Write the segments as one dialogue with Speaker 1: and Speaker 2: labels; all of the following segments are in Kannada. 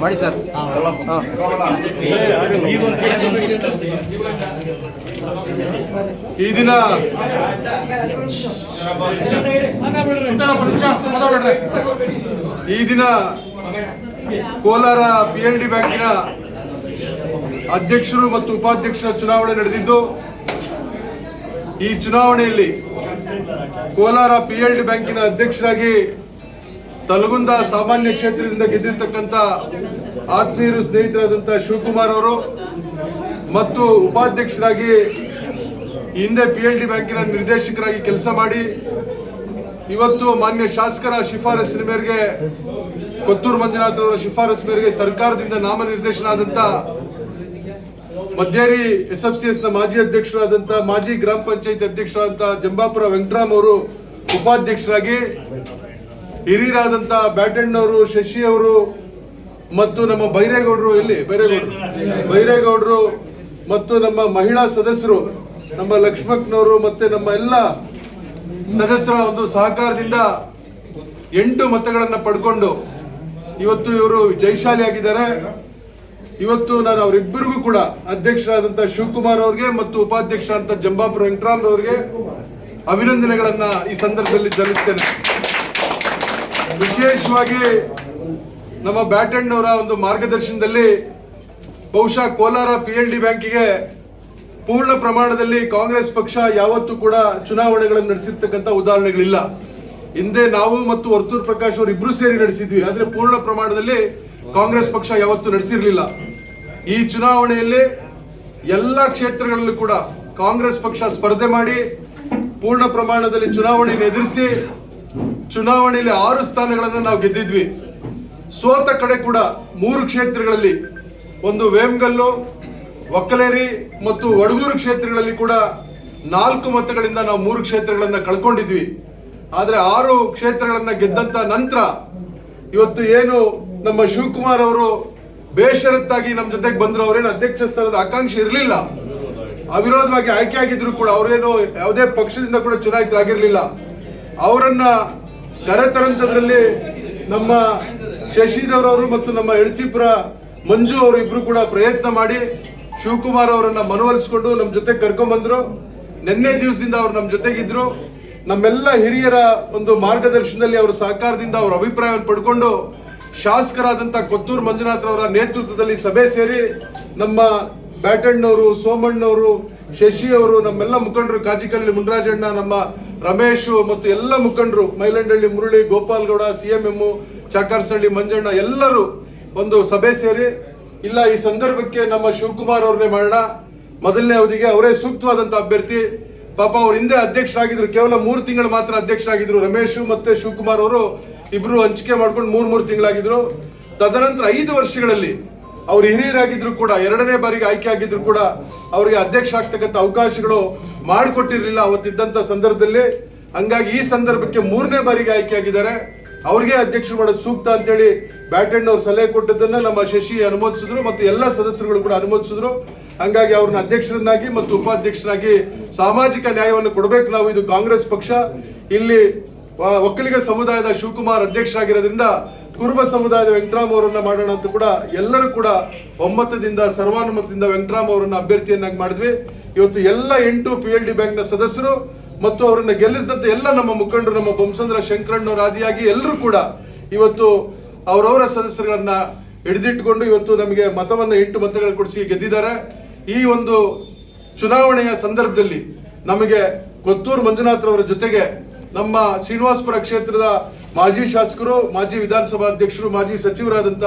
Speaker 1: ಮಾಡಿ
Speaker 2: ಸರ್.
Speaker 3: ಈ ದಿನ ಈ ದಿನ ಕೋಲಾರ ಪಿ ಎಲ್ ಡಿ ಬ್ಯಾಂಕಿನ ಅಧ್ಯಕ್ಷರು ಮತ್ತು ಉಪಾಧ್ಯಕ್ಷರ ಚುನಾವಣೆ ನಡೆದಿದ್ದು, ಈ ಚುನಾವಣೆಯಲ್ಲಿ ಕೋಲಾರ ಪಿ ಎಲ್ ಡಿ ಬ್ಯಾಂಕಿನ ಅಧ್ಯಕ್ಷರಾಗಿ ತಲಗುಂದ ಸಾಮಾನ್ಯ ಕ್ಷೇತ್ರದಿಂದ ಗೆದ್ದಿರ್ತಕ್ಕಂಥ ಆತ್ಮೀಯರು ಸ್ನೇಹಿತರಾದಂಥ ಶಿವಕುಮಾರ್ ಅವರು ಮತ್ತು ಉಪಾಧ್ಯಕ್ಷರಾಗಿ ಹಿಂದೆ ಪಿ ಎಲ್ ಡಿ ಬ್ಯಾಂಕಿನ ನಿರ್ದೇಶಕರಾಗಿ ಕೆಲಸ ಮಾಡಿ, ಇವತ್ತು ಮಾನ್ಯ ಶಾಸಕರ ಶಿಫಾರಸ್ಸಿನ ಮೇರೆಗೆ ಕೊತ್ತೂರು ಮಂಜುನಾಥ್ ಅವರ ಶಿಫಾರಸ್ ಮೇರೆಗೆ ಸರ್ಕಾರದಿಂದ ನಾಮನಿರ್ದೇಶನ ಆದಂತ ಮಧ್ಯೇರಿ ಎಸ್ ಎಫ್ ಸಿ ಎಸ್ನ ಮಾಜಿ ಅಧ್ಯಕ್ಷರಾದಂತ, ಮಾಜಿ ಗ್ರಾಮ ಪಂಚಾಯತ್ ಅಧ್ಯಕ್ಷರಾದಂತ ಜಂಬಾಪುರ ವೆಂಕಟರಾಮ್ ಅವರು ಉಪಾಧ್ಯಕ್ಷರಾಗಿ, ಹಿರಿಯರಾದಂತ ಬ್ಯಾಟಣ್ಣವರು ಶಶಿ ಅವರು ಮತ್ತು ನಮ್ಮ ಬೈರೇಗೌಡರು ಎಲ್ಲಿ? ಬೈರೇಗೌಡರು. ಬೈರೇಗೌಡರು ಮತ್ತು ನಮ್ಮ ಮಹಿಳಾ ಸದಸ್ಯರು, ನಮ್ಮ ಲಕ್ಷ್ಮಕ್ನವರು ಮತ್ತೆ ನಮ್ಮ ಎಲ್ಲ ಸದಸ್ಯರ ಒಂದು ಸಹಕಾರದಿಂದ ಎಂಟು ಮತಗಳನ್ನು ಪಡ್ಕೊಂಡು ಇವತ್ತು ಇವರು ಜೈಶಾಲಿ ಆಗಿದ್ದಾರೆ. ಇವತ್ತು ನಾನು ಅವರಿಬ್ಬರಿಗೂ ಕೂಡ ಅಧ್ಯಕ್ಷರಾದಂಥ ಶಿವಕುಮಾರ್ ಅವ್ರಿಗೆ ಮತ್ತು ಉಪಾಧ್ಯಕ್ಷರಾದಂತ ಜಂಬಾಪುರ ವೆಂಕಟರಾಮ್ ಅವ್ರಿಗೆ ಅಭಿನಂದನೆಗಳನ್ನ ಈ ಸಂದರ್ಭದಲ್ಲಿ ಸಲ್ಲಿಸ್ತೇನೆ. ವಿಶೇಷವಾಗಿ ನಮ್ಮ ಬ್ಯಾಟಣ್ಣವರ ಒಂದು ಮಾರ್ಗದರ್ಶನದಲ್ಲಿ ಬಹುಶಃ ಕೋಲಾರ ಪಿ ಎಲ್ ಡಿ ಬ್ಯಾಂಕಿಗೆ ಪೂರ್ಣ ಪ್ರಮಾಣದಲ್ಲಿ ಕಾಂಗ್ರೆಸ್ ಪಕ್ಷ ಯಾವತ್ತೂ ಕೂಡ ಚುನಾವಣೆಗಳನ್ನು ನಡೆಸಿರ್ತಕ್ಕಂಥ ಉದಾಹರಣೆಗಳಿಲ್ಲ. ಹಿಂದೆ ನಾವು ಮತ್ತು ವರ್ತೂರ್ ಪ್ರಕಾಶ್ ಅವರು ಇಬ್ರು ಸೇರಿ ನಡೆಸಿದ್ವಿ. ಆದ್ರೆ ಪೂರ್ಣ ಪ್ರಮಾಣದಲ್ಲಿ ಕಾಂಗ್ರೆಸ್ ಪಕ್ಷ ಯಾವತ್ತೂ ನಡೆಸಿರ್ಲಿಲ್ಲ. ಈ ಚುನಾವಣೆಯಲ್ಲಿ ಎಲ್ಲ ಕ್ಷೇತ್ರಗಳಲ್ಲೂ ಕೂಡ ಕಾಂಗ್ರೆಸ್ ಪಕ್ಷ ಸ್ಪರ್ಧೆ ಮಾಡಿ ಪೂರ್ಣ ಪ್ರಮಾಣದಲ್ಲಿ ಚುನಾವಣೆಯನ್ನು ಎದುರಿಸಿ ಚುನಾವಣೆಯಲ್ಲಿ ಆರು ಸ್ಥಾನಗಳನ್ನು ನಾವು ಗೆದ್ದಿದ್ವಿ. ಸೋತ ಕಡೆ ಕೂಡ ಮೂರು ಕ್ಷೇತ್ರಗಳಲ್ಲಿ ಒಂದು ವೇಮ್ಗಲ್ಲು, ಒಕ್ಕಲೇರಿ ಮತ್ತು ವಡಗೂರು ಕ್ಷೇತ್ರಗಳಲ್ಲಿ ಕೂಡ ನಾಲ್ಕು ಮತಗಳಿಂದ ನಾವು ಮೂರು ಕ್ಷೇತ್ರಗಳನ್ನು ಕಳ್ಕೊಂಡಿದ್ವಿ. ಆದ್ರೆ ಆರು ಕ್ಷೇತ್ರಗಳನ್ನ ಗೆದ್ದಂತ ನಂತರ ಇವತ್ತು ಏನು ನಮ್ಮ ಶಿವಕುಮಾರ್ ಅವರು ಬೇಷರತ್ತಾಗಿ ನಮ್ಮ ಜೊತೆಗೆ ಬಂದ್ರು, ಅವರೇನು ಅಧ್ಯಕ್ಷ ಸ್ಥಾನದ ಆಕಾಂಕ್ಷೆ ಇರಲಿಲ್ಲ. ಅವಿರೋಧವಾಗಿ ಆಯ್ಕೆ ಆಗಿದ್ರು ಕೂಡ ಅವರೇನು ಯಾವುದೇ ಪಕ್ಷದಿಂದ ಕೂಡ ಚುನಾಯಿತರಾಗಿರ್ಲಿಲ್ಲ ಅವರನ್ನ ಕರೆತರಂತದ್ರಲ್ಲಿ ನಮ್ಮ ಶಶಿಧರ್ ಮತ್ತು ನಮ್ಮ ಎಳ್ಚಿಪುರ ಮಂಜು ಅವರು ಇಬ್ರು ಕೂಡ ಪ್ರಯತ್ನ ಮಾಡಿ ಶಿವಕುಮಾರ್ ಅವರನ್ನ ಮನವೊಲಿಸಿಕೊಂಡು ನಮ್ಮ ಜೊತೆ ಕರ್ಕೊಂಡ್ಬಂದ್ರು ನಿನ್ನೆ ದಿವಸದಿಂದ ಅವ್ರು ನಮ್ಮ ಜೊತೆಗಿದ್ರು. ನಮ್ಮೆಲ್ಲ ಹಿರಿಯರ ಒಂದು ಮಾರ್ಗದರ್ಶನದಲ್ಲಿ ಅವರ ಸಹಕಾರದಿಂದ ಅವರ ಅಭಿಪ್ರಾಯವನ್ನು ಪಡ್ಕೊಂಡು ಶಾಸಕರಾದಂತ ಕೊತ್ತೂರು ಮಂಜುನಾಥ್ ಅವರ ನೇತೃತ್ವದಲ್ಲಿ ಸಭೆ ಸೇರಿ ನಮ್ಮ ಬ್ಯಾಟಣ್ಣವರು, ಸೋಮಣ್ಣವರು ಶಶಿ ಅವರು ನಮ್ಮೆಲ್ಲ ಮುಖಂಡರು, ಕಾಜಿಕಲ್ಲಿ ಮುನ್ರಾಜಣ್ಣ ನಮ್ಮ ರಮೇಶ್ ಮತ್ತು ಎಲ್ಲ ಮುಖಂಡರು, Mylandahalli, Murali, Gopalgowda, C M M Chakarsahalli Manjanna, ಎಲ್ಲರೂ ಒಂದು ಸಭೆ ಸೇರಿ, ಇಲ್ಲ ಈ ಸಂದರ್ಭಕ್ಕೆ ನಮ್ಮ ಶಿವಕುಮಾರ್ ಅವ್ರನ್ನೇ ಮಾಡೋಣ. ಮೊದಲನೇ ಅವಧಿಗೆ ಅವರೇ ಸೂಕ್ತವಾದಂಥ ಅಭ್ಯರ್ಥಿ. ಪಾಪ ಅವ್ರ ಹಿಂದೆ ಅಧ್ಯಕ್ಷರಾಗಿದ್ರು, ಕೇವಲ ಮೂರು ತಿಂಗಳು ಮಾತ್ರ ಅಧ್ಯಕ್ಷರಾಗಿದ್ರು. ರಮೇಶ್ ಮತ್ತೆ ಶಿವಕುಮಾರ್ ಅವರು ಇಬ್ರು ಹಂಚಿಕೆ ಮಾಡ್ಕೊಂಡು ಮೂರ್, ಮೂರು ತಿಂಗಳಾಗಿದ್ರು. ತದನಂತರ ಐದು ವರ್ಷಗಳಲ್ಲಿ ಅವ್ರು ಹಿರಿಯರಾಗಿದ್ರು ಕೂಡ, ಎರಡನೇ ಬಾರಿಗೆ ಆಯ್ಕೆ ಆಗಿದ್ರು ಕೂಡ ಅವರಿಗೆ ಅಧ್ಯಕ್ಷ ಆಗ್ತಕ್ಕಂಥ ಅವಕಾಶಗಳು ಮಾಡಿಕೊಟ್ಟಿರಲಿಲ್ಲ ಅವತ್ತಿದ್ದಂತ ಸಂದರ್ಭದಲ್ಲಿ. ಹಂಗಾಗಿ ಈ ಸಂದರ್ಭಕ್ಕೆ ಮೂರನೇ ಬಾರಿಗೆ ಆಯ್ಕೆ ಆಗಿದ್ದಾರೆ. ಅವ್ರಿಗೆ ಅಧ್ಯಕ್ಷರು ಮಾಡೋದು ಸೂಕ್ತ ಅಂತೇಳಿ ಬ್ಯಾಟೆಂಡ್ ಅವ್ರು ಸಲಹೆ ಕೊಟ್ಟದನ್ನ ನಮ್ಮ ಶಶಿ ಅನುಮೋದಿಸಿದ್ರು ಮತ್ತು ಎಲ್ಲ ಸದಸ್ಯರುಗಳು ಕೂಡ ಅನುಮೋದಿಸಿದ್ರು. ಹಂಗಾಗಿ ಅವ್ರನ್ನ ಅಧ್ಯಕ್ಷರನ್ನಾಗಿ ಮತ್ತು ಉಪಾಧ್ಯಕ್ಷರಾಗಿ ಸಾಮಾಜಿಕ ನ್ಯಾಯವನ್ನು ಕೊಡಬೇಕು ನಾವು, ಇದು ಕಾಂಗ್ರೆಸ್ ಪಕ್ಷ. ಇಲ್ಲಿ ಒಕ್ಕಲಿಗ ಸಮುದಾಯದ ಶಿವಕುಮಾರ್ ಅಧ್ಯಕ್ಷರಾಗಿರೋದ್ರಿಂದ ಕುರುಬ ಸಮುದಾಯದ ವೆಂಕಟರಾಮ್ ಅವರನ್ನ ಮಾಡೋಣ ಅಂತ ಕೂಡ ಎಲ್ಲರೂ ಕೂಡ ಒಮ್ಮತದಿಂದ, ಸರ್ವಾನುಮತದಿಂದ ವೆಂಕಟರಾಮ್ ಅವರನ್ನ ಅಭ್ಯರ್ಥಿಯನ್ನಾಗಿ ಮಾಡಿದ್ವಿ. ಇವತ್ತು ಎಲ್ಲ ಎಂಟು ಪಿ ಎಲ್ ಡಿ ಬ್ಯಾಂಕ್ನ ಸದಸ್ಯರು ಮತ್ತು ಅವರನ್ನ ಗೆಲ್ಲಿಸಿದಂತ ಎಲ್ಲ ನಮ್ಮ ಮುಖಂಡರು, ನಮ್ಮ ಬೊಮ್ಮಸಂದ್ರ ಶಂಕರಣ್ಣವ್ರ ಆದಿಯಾಗಿ ಎಲ್ಲರೂ ಕೂಡ ಇವತ್ತು ಅವರವರ ಸದಸ್ಯರುಗಳನ್ನ ಹಿಡಿದಿಟ್ಟುಕೊಂಡು ಇವತ್ತು ನಮಗೆ ಮತವನ್ನ, ಎಂಟು ಮತಗಳು ಕೊಡಿಸಿ ಗೆದ್ದಿದ್ದಾರೆ. ಈ ಒಂದು ಚುನಾವಣೆಯ ಸಂದರ್ಭದಲ್ಲಿ ನಮಗೆ ಕೊತ್ತೂರು ಮಂಜುನಾಥ್ ಅವರ ಜೊತೆಗೆ ನಮ್ಮ ಶ್ರೀನಿವಾಸಪುರ ಕ್ಷೇತ್ರದ ಮಾಜಿ ಶಾಸಕರು, ಮಾಜಿ ವಿಧಾನಸಭಾ ಅಧ್ಯಕ್ಷರು, ಮಾಜಿ ಸಚಿವರಾದಂತ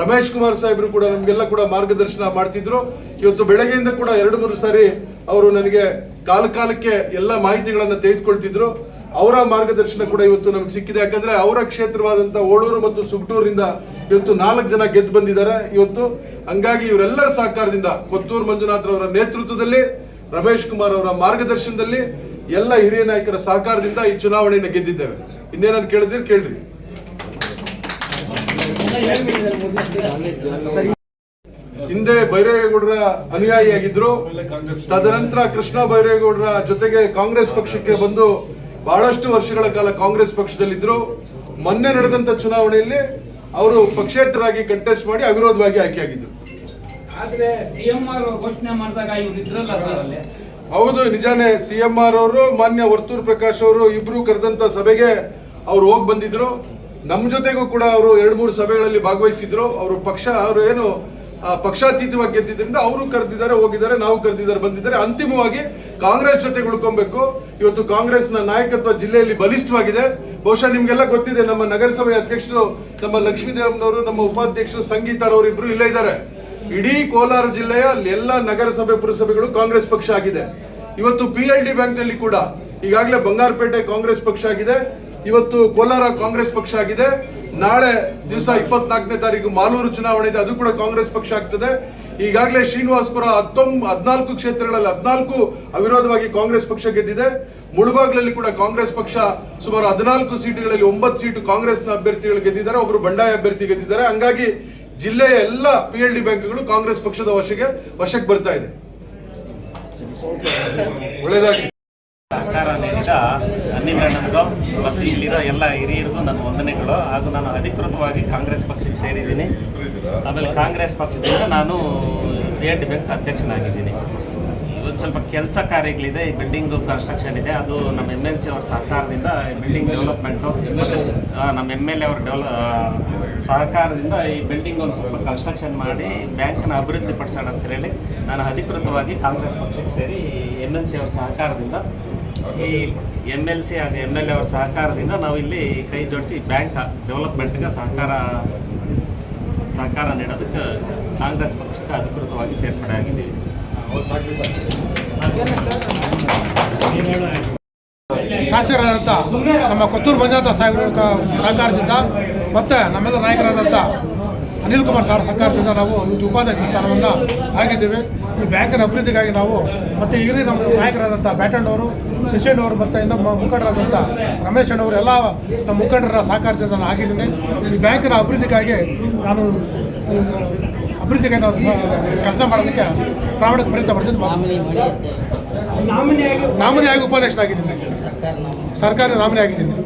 Speaker 3: ರಮೇಶ್ ಕುಮಾರ್ ಸಾಹೇಬರು ಕೂಡ ನಮಗೆಲ್ಲ ಕೂಡ ಮಾರ್ಗದರ್ಶನ ಮಾಡ್ತಿದ್ರು. ಇವತ್ತು ಬೆಳಗ್ಗೆಯಿಂದ ಕೂಡ ಎರಡು, ಮೂರು ಸಾರಿ ಅವರು ನನಗೆ ಕಾಲ ಕಾಲಕ್ಕೆ ಎಲ್ಲ ಮಾಹಿತಿಗಳನ್ನು ತೆಗೆದುಕೊಳ್ತಿದ್ರು. ಅವರ ಮಾರ್ಗದರ್ಶನ ಕೂಡ ಇವತ್ತು ನಮಗೆ ಸಿಕ್ಕಿದೆ. ಯಾಕಂದ್ರೆ ಅವರ ಕ್ಷೇತ್ರವಾದಂತ ಓಳೂರು ಮತ್ತು ಸುಗ್ಟೂರಿಂದ ಇವತ್ತು ನಾಲ್ಕು ಜನ ಗೆದ್ದು ಬಂದಿದ್ದಾರೆ ಇವತ್ತು. ಹಂಗಾಗಿ ಇವರೆಲ್ಲರ ಸಹಕಾರದಿಂದ ಕೊತ್ತೂರು ಮಂಜುನಾಥ್ ಅವರ ನೇತೃತ್ವದಲ್ಲಿ, ರಮೇಶ್ ಕುಮಾರ್ ಅವರ ಮಾರ್ಗದರ್ಶನದಲ್ಲಿ ಎಲ್ಲ ಹಿರಿಯ ನಾಯಕರ ಸಹಕಾರದಿಂದ ಈ ಚುನಾವಣೆಯನ್ನು ಗೆದ್ದಿದ್ದೇವೆ. ಇನ್ನೇನನ್ನು ಕೇಳಿದ್ರೆ ಕೇಳ್ರಿ. ಹಿಂದೆ ಬೈರೇಗೌಡರ ಅನುಯಾಯಿಯಾಗಿದ್ರು. ತದನಂತರ ಕೃಷ್ಣ ಬೈರೇಗೌಡರ ಜೊತೆಗೆ ಕಾಂಗ್ರೆಸ್ ಪಕ್ಷಕ್ಕೆ ಬಂದು ಬಹಳಷ್ಟು ವರ್ಷಗಳ ಕಾಲ ಕಾಂಗ್ರೆಸ್ ಪಕ್ಷದಲ್ಲಿದ್ರು. ಮೊನ್ನೆ ನಡೆದಂತ ಚುನಾವಣೆಯಲ್ಲಿ ಅವರು ಪಕ್ಷೇತರಾಗಿ ಕಂಟೆಸ್ಟ್ ಮಾಡಿ ಅವಿರೋಧವಾಗಿ ಆಯ್ಕೆಯಾಗಿದ್ರು. ಹೌದು, ನಿಜಾನೇ ಸಿ ಎಂ ಆರ್ ಅವರು, ಮಾನ್ಯ ವರ್ತೂರ್ ಪ್ರಕಾಶ್ ಅವರು ಇಬ್ರು ಕರೆದಂತ ಸಭೆಗೆ ಅವ್ರು ಹೋಗಿ ಬಂದಿದ್ರು. ನಮ್ಮ ಜೊತೆಗೂ ಕೂಡ ಅವರು ಎರಡು ಮೂರು ಸಭೆಗಳಲ್ಲಿ ಭಾಗವಹಿಸಿದ್ರು. ಅವರು ಪಕ್ಷ, ಅವರು ಏನು ಪಕ್ಷಾತೀತವಾಗಿ ಗೆದ್ದಿದ್ರಿಂದ ಅವರು ಕರೆದಿದ್ದಾರೆ, ಹೋಗಿದ್ದಾರೆ, ನಾವು ಕರೆದಿದ್ದಾರೆ, ಬಂದಿದ್ದಾರೆ. ಅಂತಿಮವಾಗಿ ಕಾಂಗ್ರೆಸ್ ಜೊತೆ ಉಳ್ಕೊಬೇಕು. ಇವತ್ತು ಕಾಂಗ್ರೆಸ್ನ ನಾಯಕತ್ವ ಜಿಲ್ಲೆಯಲ್ಲಿ ಬಲಿಷ್ಠವಾಗಿದೆ. ಬಹುಶಃ ನಿಮಗೆಲ್ಲ ಗೊತ್ತಿದೆ, ನಮ್ಮ ನಗರಸಭೆ ಅಧ್ಯಕ್ಷರು, ನಮ್ಮ ಲಕ್ಷ್ಮೀದೇವನವರು, ನಮ್ಮ ಉಪಾಧ್ಯಕ್ಷರು, ಸಂಗೀತಾರವರು ಇಬ್ರು ಇಲ್ಲೇ ಇದ್ದಾರೆ. ಇಡೀ ಕೋಲಾರ ಜಿಲ್ಲೆಯ ಎಲ್ಲ ನಗರಸಭೆ ಪುರಸಭೆಗಳು ಕಾಂಗ್ರೆಸ್ ಪಕ್ಷ ಆಗಿದೆ. ಇವತ್ತು ಪಿ ಎಲ್ ಡಿ ಬ್ಯಾಂಕ್ನಲ್ಲಿ ಕೂಡ ಈಗಾಗಲೇ ಬಂಗಾರಪೇಟೆ ಕಾಂಗ್ರೆಸ್ ಪಕ್ಷ ಆಗಿದೆ. ಇವತ್ತು ಕೋಲಾರ ಕಾಂಗ್ರೆಸ್ ಪಕ್ಷ ಆಗಿದೆ. ನಾಳೆ ದಿವಸ ಇಪ್ಪತ್ನಾಲ್ಕನೇ ತಾರೀಕು ಮಾಲೂರು ಚುನಾವಣೆ ಇದೆ. ಅದು ಕೂಡ ಕಾಂಗ್ರೆಸ್ ಪಕ್ಷ ಆಗ್ತದೆ. ಈಗಾಗಲೇ ಶ್ರೀನಿವಾಸ್ಪುರ ಹತ್ತೊಂಬ ಹದಿನಾಲ್ಕು ಕ್ಷೇತ್ರಗಳಲ್ಲಿ ಹದಿನಾಲ್ಕು ಅವಿರೋಧವಾಗಿ ಕಾಂಗ್ರೆಸ್ ಪಕ್ಷ ಗೆದ್ದಿದೆ. ಮುಳುಬಾಗ್ಲಲ್ಲಿ ಕೂಡ ಕಾಂಗ್ರೆಸ್ ಪಕ್ಷ ಸುಮಾರು ಹದಿನಾಲ್ಕು ಸೀಟುಗಳಲ್ಲಿ ಒಂಬತ್ತು ಸೀಟು ಕಾಂಗ್ರೆಸ್ನ ಅಭ್ಯರ್ಥಿಗಳು ಗೆದ್ದಿದ್ದಾರೆ. ಒಬ್ಬರು ಬಂಡಾಯ ಅಭ್ಯರ್ಥಿ ಗೆದ್ದಿದ್ದಾರೆ. ಹಂಗಾಗಿ ಜಿಲ್ಲೆಯ ಎಲ್ಲ ಪಿ ಎಲ್ ಡಿ ಬ್ಯಾಂಕ್ಗಳು ಕಾಂಗ್ರೆಸ್ ಪಕ್ಷದ ವಶಕ್ಕೆ ವಶಕ್ಕೆ ಬರ್ತಾ ಇದೆ. ಒಳ್ಳೇದಾಗಿ
Speaker 2: ಸಹಕಾರ ನೀಡಿದ ಅನ್ನಿಂದ್ರಣ್ಣನಿಗೂ ಮತ್ತು ಇಲ್ಲಿರೋ ಎಲ್ಲ ಹಿರಿಯರಿಗೂ ನನ್ನ ವಂದನೆಗಳು. ಹಾಗೂ ನಾನು ಅಧಿಕೃತವಾಗಿ ಕಾಂಗ್ರೆಸ್ ಪಕ್ಷಕ್ಕೆ ಸೇರಿದ್ದೀನಿ. ಆಮೇಲೆ ಕಾಂಗ್ರೆಸ್ ಪಕ್ಷದಿಂದ ನಾನು ಪಿ ಎಲ್ ಡಿ ಬ್ಯಾಂಕ್ ಅಧ್ಯಕ್ಷನಾಗಿದ್ದೀನಿ. ಇವತ್ತು ಸ್ವಲ್ಪ ಕೆಲಸ ಕಾರ್ಯಗಳಿದೆ. ಈ ಬಿಲ್ಡಿಂಗ್ ಕನ್ಸ್ಟ್ರಕ್ಷನ್ ಇದೆ. ಅದು ನಮ್ಮ ಎಂ ಎಲ್ ಸಿ ಅವ್ರ ಸಹಕಾರದಿಂದ ಬಿಲ್ಡಿಂಗ್ ಡೆವಲಪ್ಮೆಂಟು ನಮ್ಮ ಎಂ ಎಲ್ ಎ ಅವ್ರ ಡೆವಲ ಸಹಕಾರದಿಂದ ಈ ಬಿಲ್ಡಿಂಗ್ ಒಂದು ಸ್ವಲ್ಪ ಕನ್ಸ್ಟ್ರಕ್ಷನ್ ಮಾಡಿ ಬ್ಯಾಂಕ್ನ ಅಭಿವೃದ್ಧಿ ಪಡಿಸೋಣ ಅಂತ ಹೇಳಿ ನಾನು ಅಧಿಕೃತವಾಗಿ ಕಾಂಗ್ರೆಸ್ ಪಕ್ಷಕ್ಕೆ ಸೇರಿ ಎಂ ಎಲ್ ಸಿ ಅವ್ರ ಸಹಕಾರದಿಂದ, ಈ ಎಂ ಎಲ್ ಸಿ ಹಾಗೂ ಎಂ ಎಲ್ ಎ ಅವ್ರ ಸಹಕಾರದಿಂದ ನಾವು ಇಲ್ಲಿ ಕೈ ಜೋಡಿಸಿ ಬ್ಯಾಂಕ್ ಡೆವಲಪ್ಮೆಂಟ್ಗೆ ಸಹಕಾರ ಸಹಕಾರ ನೀಡೋದಕ್ಕೆ ಕಾಂಗ್ರೆಸ್ ಪಕ್ಷಕ್ಕೆ ಅಧಿಕೃತವಾಗಿ ಸೇರ್ಪಡೆ ಆಗಿದ್ದೀವಿ
Speaker 4: ಶಾಸಕರಾದಂಥ ನಮ್ಮ ಕೊತ್ತೂರು ಮಂಜುನಾಥ ಸಾಹೇಬರ ಸಹಕಾರದಿಂದ ಮತ್ತು ನಮ್ಮೆಲ್ಲ ನಾಯಕರಾದಂಥ ಅನಿಲ್ ಕುಮಾರ್ ಸರ್ ಸರ್ಕಾರದಿಂದ ನಾವು ಇವತ್ತು ಉಪಾಧ್ಯಕ್ಷ ಸ್ಥಾನವನ್ನು ಆಗಿದ್ದೇವೆ ಈ ಬ್ಯಾಂಕಿನ ಅಭಿವೃದ್ಧಿಗಾಗಿ ನಾವು ಮತ್ತು ಈಗಲೇ ನಮ್ಮ ನಾಯಕರಾದಂಥ ಬ್ಯಾಟಣ್ಣವರು ಶಶಿಯಣ್ಣವರು ಮತ್ತು ಇನ್ನು ಮುಖಂಡರಾದಂಥ ರಮೇಶ್ ಅಣ್ಣವರು ಎಲ್ಲ ನಮ್ಮ ಮುಖಂಡರ ಸಹಕಾರದಿಂದ ನಾನು ಆಗಿದ್ದೀನಿ ಈ ಬ್ಯಾಂಕಿನ ಅಭಿವೃದ್ಧಿಗಾಗಿ ನಾನು ಅಭಿವೃದ್ಧಿಗೆ ನಾವು ಕೆಲಸ ಮಾಡೋದಕ್ಕೆ ಪ್ರಾಮಾಣಿಕ ಪ್ರಯತ್ನ ಮಾಡ್ತೀನಿ ನಾಮಿನಿ ಆಗಿ ಉಪಾಧ್ಯಕ್ಷನಾಗಿದ್ದೀನಿ ಸರ್ಕಾರ ನಾಮಿನಿ ಆಗಿದ್ದೀನಿ